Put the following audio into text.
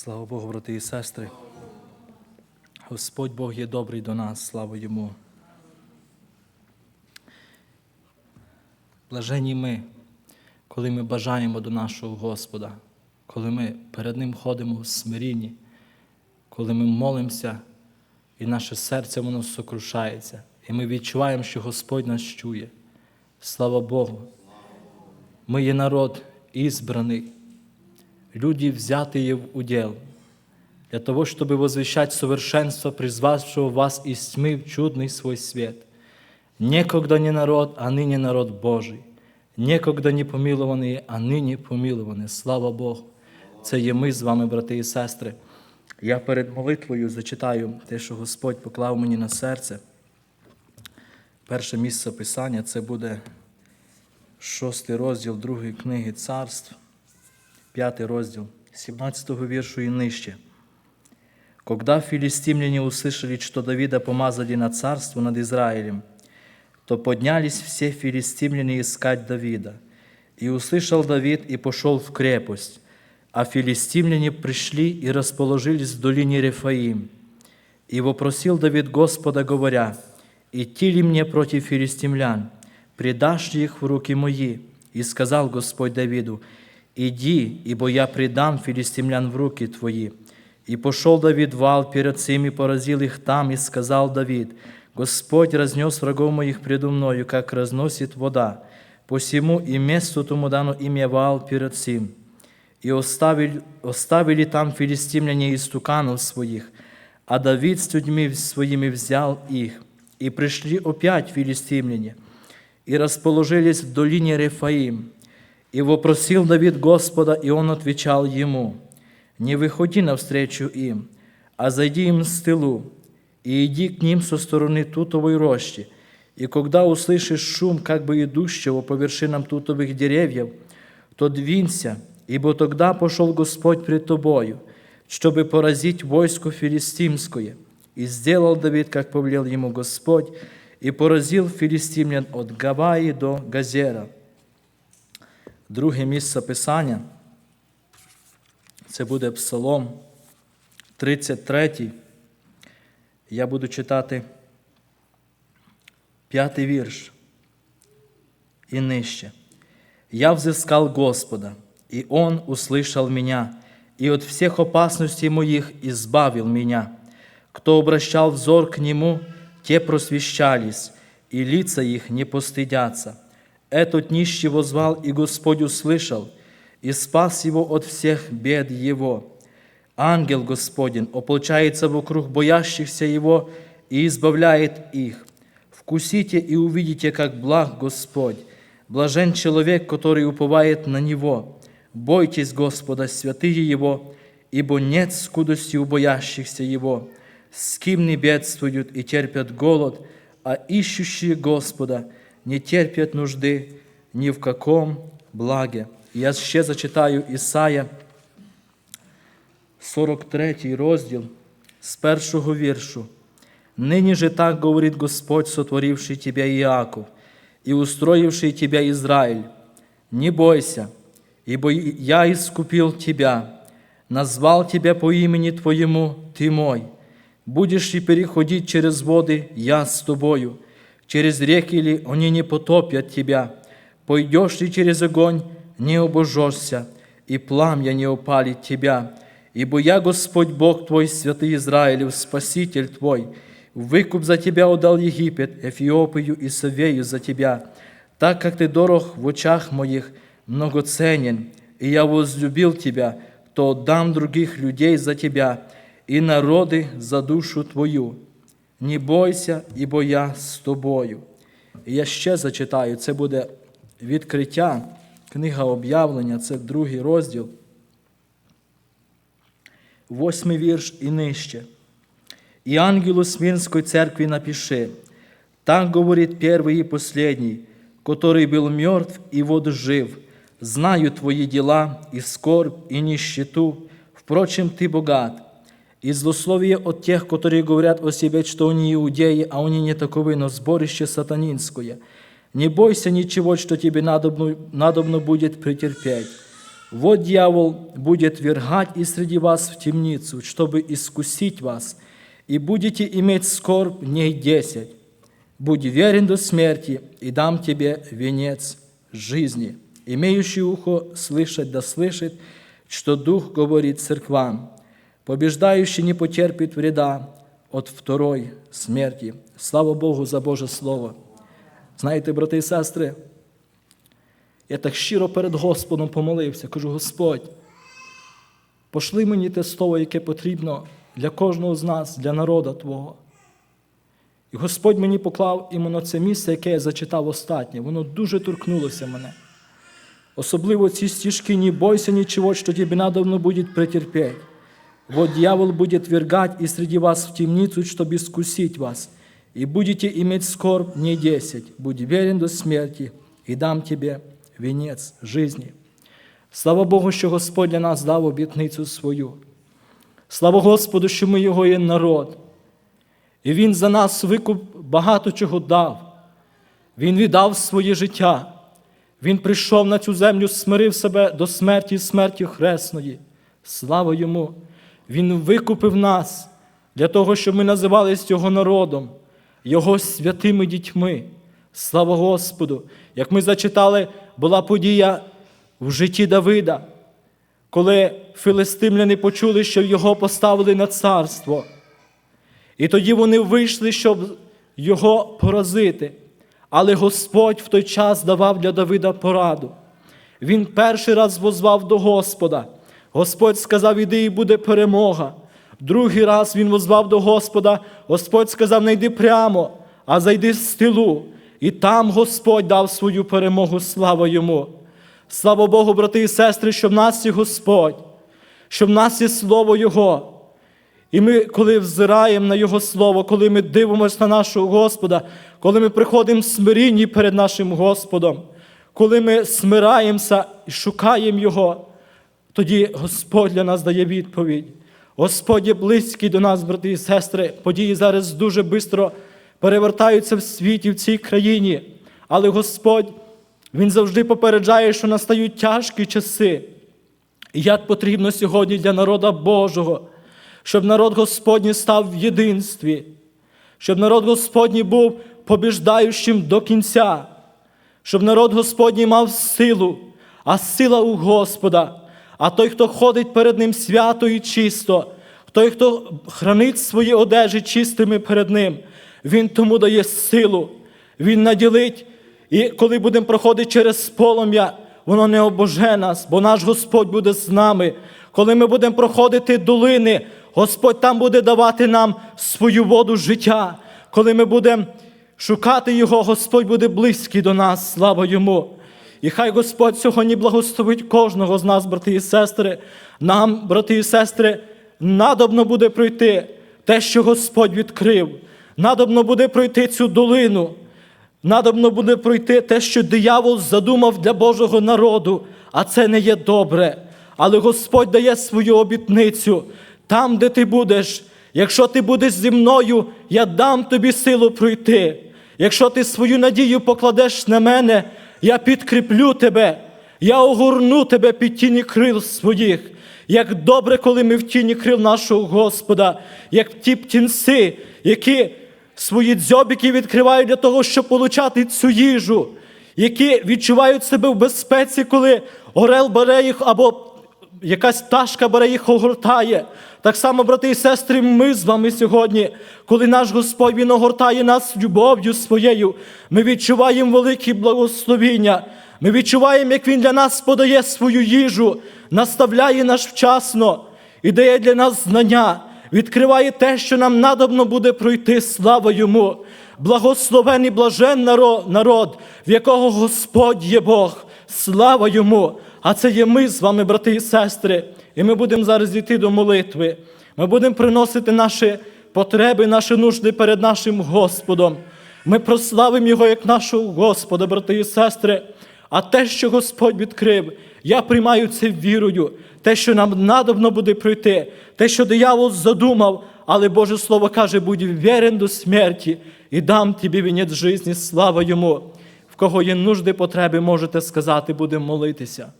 Слава Богу, брати і сестри. Господь Бог є добрий до нас, слава Йому. Блажені ми, коли ми бажаємо до нашого Господа, коли ми перед Ним ходимо в смирінні, коли ми молимося, і наше серце воно сокрушається, і ми відчуваємо, що Господь нас чує. Слава Богу. Ми є народ ізбраний, люди взятые в удел, для того, чтобы возвещать совершенство призвавшего вас из тьмы в чудный свой свет. Некогда не народ, а ныне народ Божий. Некогда не помиловані, а нині помиловані. Слава Богу. Це є ми з вами, брати і сестри. Я перед молитвою зачитаю те, що Господь поклав мені на серце. Перше місце Писання це буде шостий розділ другої книги царств, п'ятий розділ, 17 віршу і нижче. Когда филистимляне услышали, что Давида помазали на царство над Израилем, то поднялись все филистимляне искать Давида. И услышал Давид и пошел в крепость, а филистимляне пришли и расположились в долине Рефаим. И вопросил Давид Господа, говоря, «Идти ли мне против филистимлян? Предашь ли их в руки мои?» И сказал Господь Давиду, «Иди, ибо я предам филистимлян в руки твои». И пошел Давид вал перед цим и поразил их там, и сказал Давид, «Господь разнес врагов моих предо мною, как разносит вода. Посему и месту тому дано имя вал перед цим. И оставили, оставили там филистимляне истуканов своих, а Давид с людьми своими взял их. И пришли опять филистимляне, и расположились в долине Рефаим. И вопросил Давид Господа, и он отвечал ему, «Не выходи навстречу им, а зайди им с тылу, и иди к ним со стороны тутовой рощи. И когда услышишь шум, как бы идущего по вершинам тутовых деревьев, то двинься, ибо тогда пошел Господь пред тобою, чтобы поразить войско филистимское. И сделал Давид, как повелел ему Господь, и поразил филистимлян от Гаваї до Газера. Друге місце Писання це буде Псалом 33. Я буду читати п'ятий вірш і нижче. Я взыскал Господа, и Он услышал меня, и от всех опасностей моих избавил меня. Кто обращал взор к Нему, те просвещались, и лица их не постыдятся. Этот нищий возвал, и Господь услышал, и спас его от всех бед его. Ангел Господень ополчается вокруг боящихся Его и избавляет их. Вкусите и увидите, как благ Господь. Блажен человек, который уповает на Него. Бойтесь Господа, святые Его, ибо нет скудости у боящихся Его. С кем не бедствуют и терпят голод, а ищущие Господа не терпят нужды ни в каком благе. Я ще зачитаю Ісая, 43 розділ з першого віршу. Нині же так говорит Господь, сотворивший тебя Иаков, и устроивший тебя Израиль. Не бойся, ибо я искупил тебя, назвал тебя по имени Твоему, ты мой. Будешь ли переходить через воды, я с тобою, через реки ли они не потопят тебя, пойдешь ли через огонь, не обожжешься, и пламя не опалит тебя, ибо я Господь Бог твой, святый Израилев, Спаситель твой, выкуп за тебя отдал Египет, Эфиопию и Савею за тебя, так как ты дорог в очах моих, многоценен, и я возлюбил тебя, то отдам других людей за тебя, и народы за душу твою. Не бойся, ібо я з тобою. І я ще зачитаю, це буде відкриття, книга об'явлення, це другий розділ, восьмий вірш і нижче. И ангелу Смирнской церкви напиши, так говорит первый и последний, который был мертв и вот жив. Знаю твои дела и скорбь, и нищету, впрочем, ты богат. И злословие от тех, которые говорят о себе, что они иудеи, а они не таковы, но сборище сатанинское. Не бойся ничего, что тебе надобно, надобно будет претерпеть. Вот дьявол будет вергать и среди вас в темницу, чтобы искусить вас, и будете иметь скорбь дней десять. Будь верен до смерти, и дам тебе венец жизни. Имеющий ухо слышать да слышит, что Дух говорит церквам. Побеждающий не потерпит вреда от второй смерти. Слава Богу за Боже Слово. Знаєте, брати і сестри, я так щиро перед Господом помолився, кажу, Господь, пошли мені те слово, яке потрібно для кожного з нас, для народу Твого. І Господь мені поклав іменно це місце, яке я зачитав останнє. Воно дуже торкнулося мене. Особливо ці стишки «Не бойся ничего, что тебе надобно будет претерпеть. Вот дьявол будет вергать и среди вас в темницу, чтобы искусить вас, и будете иметь скорбь не десять. Будь верен до смерти, и дам тебе венец жизни. Слава Богу, що Господь для нас дав обітницю свою. Слава Господу, що ми Його є народ. І Він за нас викуп багато чого дав. Він віддав своє життя. Він прийшов на цю землю, смирив себе до смерті і смерті хресної. Слава йому! Він викупив нас для того, щоб ми називались Його народом, Його святими дітьми. Слава Господу! Як ми зачитали, була подія в житті Давида, коли филистимляни почули, що його поставили на царство. І тоді вони вийшли, щоб його поразити. Але Господь в той час давав для Давида пораду. Він перший раз возвав до Господа. Господь сказав, іди і буде перемога. Другий раз він возвав до Господа, Господь сказав, не йди прямо, а зайди з тилу. І там Господь дав свою перемогу, слава йому. Слава Богу, брати і сестри, що в нас є Господь, що в нас є Слово Його. І ми, коли взираємо на Його Слово, коли ми дивимося на нашого Господа, коли ми приходимо в смирінні перед нашим Господом, коли ми смираємося і шукаємо Його, тоді Господь для нас дає відповідь. Господь є близький до нас, брати і сестри. Події зараз дуже швидко перевертаються в світі, в цій країні. Але Господь, Він завжди попереджає, що настають тяжкі часи. І як потрібно сьогодні для народа Божого, щоб народ Господній став в єдинстві, щоб народ Господній був побіждаючим до кінця, щоб народ Господній мав силу, а сила у Господа. А той, хто ходить перед Ним свято і чисто, той, хто хранить свої одежі чистими перед Ним, Він тому дає силу, Він наділить. І коли будемо проходити через полум'я, воно не обоже нас, бо наш Господь буде з нами. Коли ми будемо проходити долини, Господь там буде давати нам свою воду життя. Коли ми будемо шукати Його, Господь буде близький до нас, слава Йому. І хай Господь сьогодні благословить кожного з нас, брати і сестри. Нам, брати і сестри, надобно буде пройти те, що Господь відкрив. Надобно буде пройти цю долину. Надобно буде пройти те, що диявол задумав для Божого народу, а це не є добре. Але Господь дає свою обітницю. Там, де ти будеш, якщо ти будеш зі мною, я дам тобі силу пройти. Якщо ти свою надію покладеш на мене, я підкріплю тебе, я огорну тебе під тіні крил своїх. Як добре, коли ми в тіні крил нашого Господа, як ті птінці, які свої дзьобики відкривають для того, щоб получати цю їжу, які відчувають себе в безпеці, коли орел бере їх або якась пташка бере їх огортає. Так само, брати і сестри, ми з вами сьогодні, коли наш Господь Він огортає нас любов'ю своєю, ми відчуваємо великі благословіння. Ми відчуваємо, як Він для нас подає свою їжу, наставляє нас вчасно і дає для нас знання, відкриває те, що нам надобно буде пройти, слава йому. Благословений блажен народ, народ, в якого Господь є Бог, слава йому. А це є ми з вами, брати і сестри. І ми будемо зараз йти до молитви. Ми будемо приносити наші потреби, наші нужди перед нашим Господом. Ми прославимо Його як нашого Господа, брати і сестри. А те, що Господь відкрив, я приймаю це вірою, те, що нам надобно буде пройти, те, що диявол задумав, але Боже Слово каже, будь вірен до смерті і дам тобі вінець житті, слава йому. В кого є нужди, потреби, можете сказати, будемо молитися.